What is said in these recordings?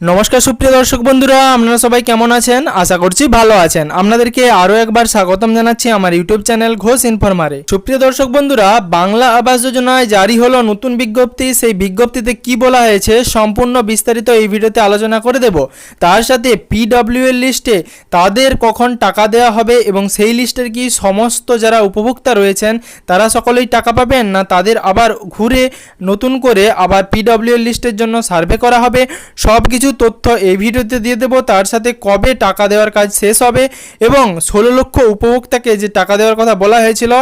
নমস্কার সুপ্রিয় দর্শক বন্ধুরা, আপনারা সবাই কেমন আছেন? আশা করছি ভালো আছেন। আপনাদেরকে আরও একবার স্বাগতম জানাচ্ছি আমার ইউটিউব চ্যানেল ঘোষ ইনফরমারে। সুপ্রিয় দর্শক বন্ধুরা, বাংলা আবাস যোজনায় জারি হলো নতুন বিজ্ঞপ্তি। সেই বিজ্ঞপ্তিতে কি বলা হয়েছে সম্পূর্ণ বিস্তারিত এই ভিডিওতে আলোচনা করে দেব। তার সাথে পিডব্লিউ এর লিস্টে তাদের কখন টাকা দেওয়া হবে এবং সেই লিস্টের কি সমস্ত যারা উপভোক্তা রয়েছেন, তারা সকলেই টাকা পাবেন না তাদের আবার ঘুরে নতুন করে আবার পিডব্লিউ এর লিস্টের জন্য সার্ভে করা হবে? সব কিছু তথ্য এই ভিডিওতে দিয়ে দেবো। তার সাথে কবে টাকা দেওয়ার কাজ শেষ হবে এবং ষোলো লক্ষ উপভোক্তাকে যে টাকা দেওয়ার কথা বলা হয়েছিল,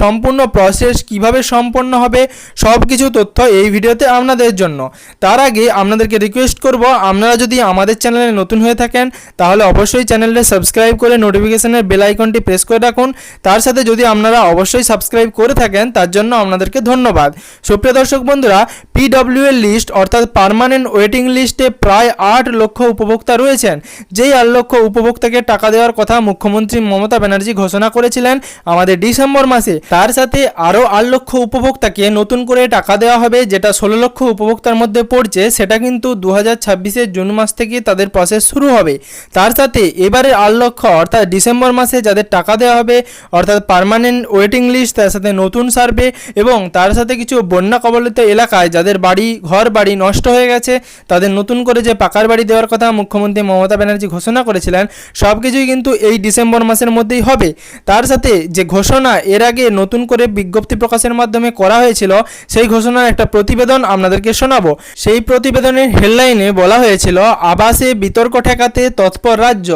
সম্পূর্ণ প্রসেস কীভাবে সম্পন্ন হবে সব কিছু তথ্য এই ভিডিওতে আপনাদের জন্য। তার আগে আপনাদেরকে রিকোয়েস্ট করব, আপনারা যদি আমাদের চ্যানেলে নতুন হয়ে থাকেন, তাহলে অবশ্যই চ্যানেলটা সাবস্ক্রাইব করে নোটিফিকেশনের বেল আইকনটি প্রেস করে রাখুন। তার সাথে যদি আপনারা অবশ্যই সাবস্ক্রাইব করে থাকেন, তার জন্য আপনাদেরকে ধন্যবাদ। সুপ্রিয় দর্শক বন্ধুরা পিডব্লিউ এর লিস্ট অর্থাৎ পার্মানেন্ট ওয়েটিং লিস্টে প্রায় আট লক্ষ উপভোক্তা রয়েছেন। যেই আট লক্ষ উপভোক্তাকে টাকা দেওয়ার কথা মুখ্যমন্ত্রী মমতা ব্যানার্জি ঘোষণা করেছিলেন আমাদের ডিসেম্বর মাসে, তার সাথে আরও আট লক্ষ উপভোক্তাকে নতুন করে টাকা দেওয়া হবে, যেটা ষোলো লক্ষ উপভোক্তার মধ্যে পড়ছে, সেটা কিন্তু দু হাজার ছাব্বিশের জুন মাস থেকে তাদের প্রসেস শুরু হবে। তার সাথে এবারে আট লক্ষ, অর্থাৎ ডিসেম্বর মাসে যাদের টাকা দেওয়া হবে, অর্থাৎ পার্মানেন্ট ওয়েটিং লিস্ট তার সাথে নতুন সার্ভে এবং তার সাথে কিছু বন্যা কবলিত এলাকায় যাদের বাড়ি, ঘর বাড়ি নষ্ট হয়ে গেছে। তাদের নতুন করে যে পাকার বাড়ি দেওয়ার কথা মুখ্যমন্ত্রী মমতা ব্যানার্জি ঘোষণা করেছিলেন সব কিছুই কিন্তু এই ডিসেম্বর মাসের মধ্যেই হবে। তার সাথে যে ঘোষণা এর আগে নতুন করে বিজ্ঞপ্তি প্রকাশের মাধ্যমে করা হয়েছিল, সেই ঘোষণার একটা প্রতিবেদন আপনাদেরকে শোনাবো। সেই প্রতিবেদনের হেডলাইনে বলা হয়েছিল, আবাসে বিতর্ক ঠেকাতে তৎপর রাজ্য।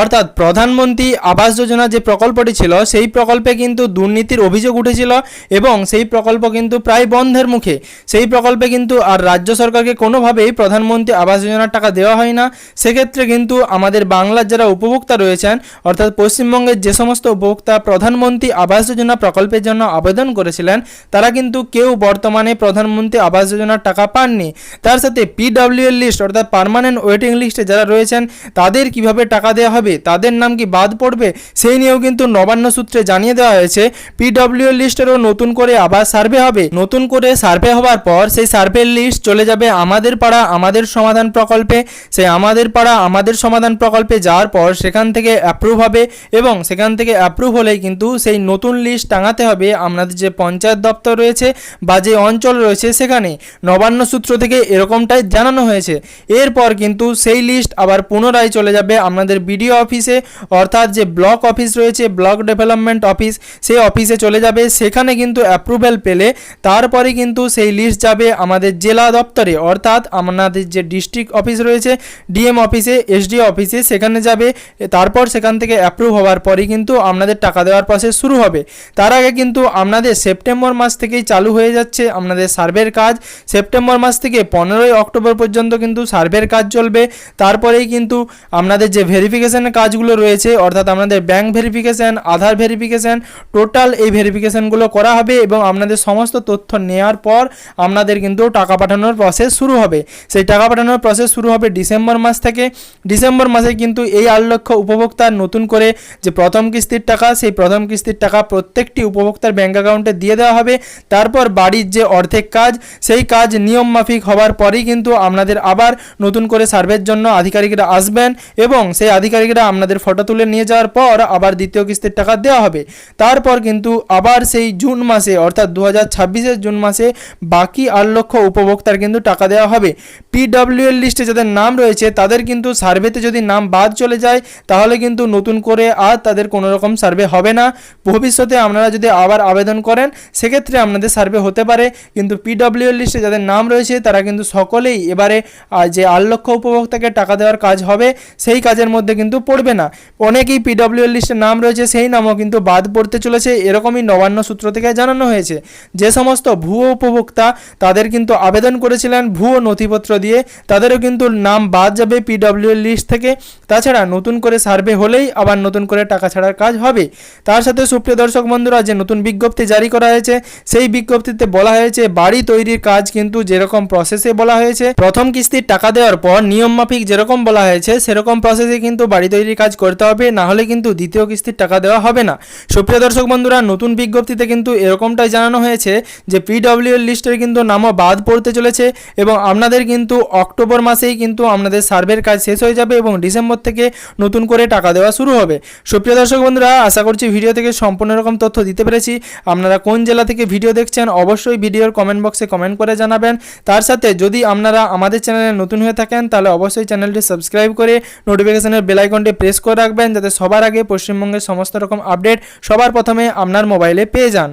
অর্থাৎ প্রধানমন্ত্রী আবাস যোজনা যে প্রকল্পটি ছিল, সেই প্রকল্পে কিন্তু দুর্নীতির অভিযোগ উঠেছিল এবং সেই প্রকল্প কিন্তু প্রায় বন্ধের মুখে। সেই প্রকল্পে কিন্তু আর রাজ্য সরকারকে কোনোভাবেই প্রধানমন্ত্রী আবাস যোজনার টাকা দেওয়া হয় না। সেক্ষেত্রে কিন্তু আমাদের বাংলার যারা উপভোক্তা রয়েছেন, অর্থাৎ পশ্চিমবঙ্গের যে সমস্ত উপভোক্তা প্রধানমন্ত্রী আবাস যোজনা প্রকল্পের জন্য আবেদন করেছিলেন, তারা কিন্তু কেউ বর্তমানে প্রধানমন্ত্রী আবাস যোজনার টাকা পাননি। তার সাথে পিডাব্লিউএর লিস্ট অর্থাৎ পার্মানেন্ট ওয়েটিং লিস্টে যারা রয়েছেন, তাদের কীভাবে টাকা দেওয়া হবে, তাদের নাম কি বাদ পড়বে, সেই নিয়েও কিন্তু নবান্ন সূত্রে জানিয়ে দেওয়া হয়েছে। পিডাব্লিউএর লিস্টেরও নতুন করে আবার সার্ভে হবে। নতুন করে সার্ভে হওয়ার পর সেই সার্ভের লিস্ট চলে যাবে আমাদের পাড়া, আমাদের সমাধান প্রকল্পে। সেই আমাদের পাড়া, আমাদের সমাধান প্রকল্পে যাওয়ার পর সেখান থেকে অ্যাপ্রুভ হবে এবং সেখান থেকে অ্যাপ্রুভ হলেই কিন্তু সেই নতুন লিস্ট টাঙাতে হবে। আপনাদের যে পঞ্চায়েত দপ্তর রয়েছে বা যে অঞ্চল রয়েছে সেখানে। নবান্ন সূত্র থেকে এরকমটাই জানানো হয়েছে। এরপর কিন্তু সেই লিস্ট আবার পুনরায় চলে যাবে আপনাদের বিডিও অফিসে অর্থাৎ যে ব্লক অফিস রয়েছে ব্লক ডেভেলপমেন্ট অফিস সেই অফিসে চলে যাবে। সেখানে কিন্তু অ্যাপ্রুভেল পেলে তারপরে কিন্তু সেই লিস্ট যাবে আমাদের জেলা দপ্তরে, অর্থাৎ আপনাদের যে ডিস্ট্রিক্ট অফিস রয়েছে ডিএম অফিসে এসডি অফিসে সেখানে যাবে, তারপর সেখান থেকে অ্যাপ্রুভ হওয়ার পরেই কিন্তু আপনাদের টাকা দেওয়ার প্রসেস শুরু হবে। তার আগে কিন্তু আপনাদের সেপ্টেম্বর মাস থেকেই চালু হয়ে যাচ্ছে আপনাদের সার্ভের কাজ। সেপ্টেম্বর মাস থেকে পনেরোই অক্টোবর পর্যন্ত কিন্তু সার্ভের কাজ চলবে। তারপরেই কিন্তু আপনাদের যে ভেরিফিকেশনের কাজগুলো রয়েছে, অর্থাৎ আপনাদের bank verification Aadhaar verification total এই ভেরিফিকেশনগুলো করা হবে এবং আপনাদের সমস্ত তথ্য নেওয়ার পর আপনাদের কিন্তু টাকা পাঠানোর প্রসেস শুরু হবে। সেই টাকা পাঠানোর প্রসেস শুরু হবে ডিসেম্বর মাস থেকে। ডিসেম্বর মাসে কিন্তু এই আট লক্ষ উপভোক্তার নতুন করে যে প্রথম কিস্তির টাকা, সেই প্রথম কিস্তির টাকা প্রত্যেকটি উপভোক্তার ব্যাঙ্ক অ্যাকাউন্টে দিয়ে দেওয়া হবে। তারপর বাড়ির যে অর্ধেক কাজ, সেই কাজ নিয়ম মাফিক হওয়ার পরেই কিন্তু আপনাদের আবার নতুন করে সার্ভের জন্য আধিকারিকরা আসবেন এবং সেই আধিকারিকরা আপনাদের ফটো তুলে নিয়ে যাওয়ার পর আবার দ্বিতীয় কিস্তির টাকা দেওয়া হবে। তারপর কিন্তু আবার সেই জুন মাসে, অর্থাৎ দু হাজার জুন মাসে বাকি আট লক্ষ উপভোক্তার কিন্তু টাকা দেওয়া হবে। পিডব্লিউ এর লিস্টে যাদের নাম রয়েছে, তাদের কিন্তু সার্ভেতে যদি নাম বাদ চলে যায়, তাহলে কিন্তু নতুন করে আর তাদের কোনো রকম সার্ভে হবে না। ভবিষ্যতে আপনারা যদি আবার আবেদন করেন, সেক্ষেত্রে আপনাদের সার্ভে হতে পারে। কিন্তু পিডব্লিউ এর লিস্টে যাদের নাম রয়েছে, তারা কিন্তু সকলেই এবারে যে আট লক্ষ উপভোক্তাকে টাকা দেওয়ার কাজ হবে, সেই কাজের মধ্যে কিন্তু পড়বে না। অনেকেই পিডব্লিউ এর লিস্টে নাম রয়েছে, সেই নামও কিন্তু বাদ পড়তে চলেছে। এরকমই নবান্ন সূত্র থেকে জানানো হয়েছে। যে সমস্ত ভুয়ো উপভোক্তা, তাদের কিন্তু আবেদন করেছিলেন ভুয়ো নথিপত্র দিয়ে। তাদেরও কিন্তু নাম বাদ যাবে পিডব্লিউ লিস্ট থেকে। তাছাড়া নতুন করে সার্ভে হলেই আবার নতুন করে টাকা ছাড়ার কাজ হবে। তার সাথে সুপ্রিয় দর্শক বন্ধুরা, যে নতুন বিজ্ঞপ্তি জারি করা হয়েছে, সেই বিজ্ঞপ্তিতে বলা হয়েছে, বাড়ি তৈরির কাজ কিন্তু যেরকম প্রসেসে বলা হয়েছে, প্রথম কিস্তির টাকা দেওয়ার পর নিয়ম মাফিক যেরকম বলা হয়েছে, সেরকম প্রসেসে কিন্তু বাড়ি তৈরির কাজ করতে হবে, না হলে কিন্তু দ্বিতীয় কিস্তির টাকা দেওয়া হবে না। সুপ্রিয় দর্শক বন্ধুরা, নতুন বিজ্ঞপ্তিতে কিন্তু এরকমটাই জানানো হয়েছে যে পিডব্লিউ এর লিস্টের কিন্তু নামও বাদ পড়তে চলেছে এবং আপনাদের কিন্তু অক্টোবর মাসেই কিন্তু আপনাদের সার্ভের কাজ শেষ হয়ে যাবে এবং ডিসেম্বর থেকে নতুন করে টাকা দেওয়া শুরু হবে। সুপ্রিয় দর্শক বন্ধুরা, আশা করছি ভিডিও থেকে সম্পূর্ণ রকম তথ্য দিতে পেরেছি। আপনারা কোন জেলা থেকে ভিডিও দেখছেন অবশ্যই ভিডিওর কমেন্ট বক্সে কমেন্ট করে জানাবেন। তার সাথে যদি আপনারা আমাদের চ্যানেলে নতুন হয়ে থাকেন, তাহলে অবশ্যই চ্যানেলটি সাবস্ক্রাইব করে নোটিফিকেশনের বেল আইকনটি প্রেস করে রাখবেন, যাতে সবার আগে পশ্চিমবঙ্গের সমস্ত রকম আপডেট সবার প্রথমে আপনার মোবাইলে পেয়ে যান।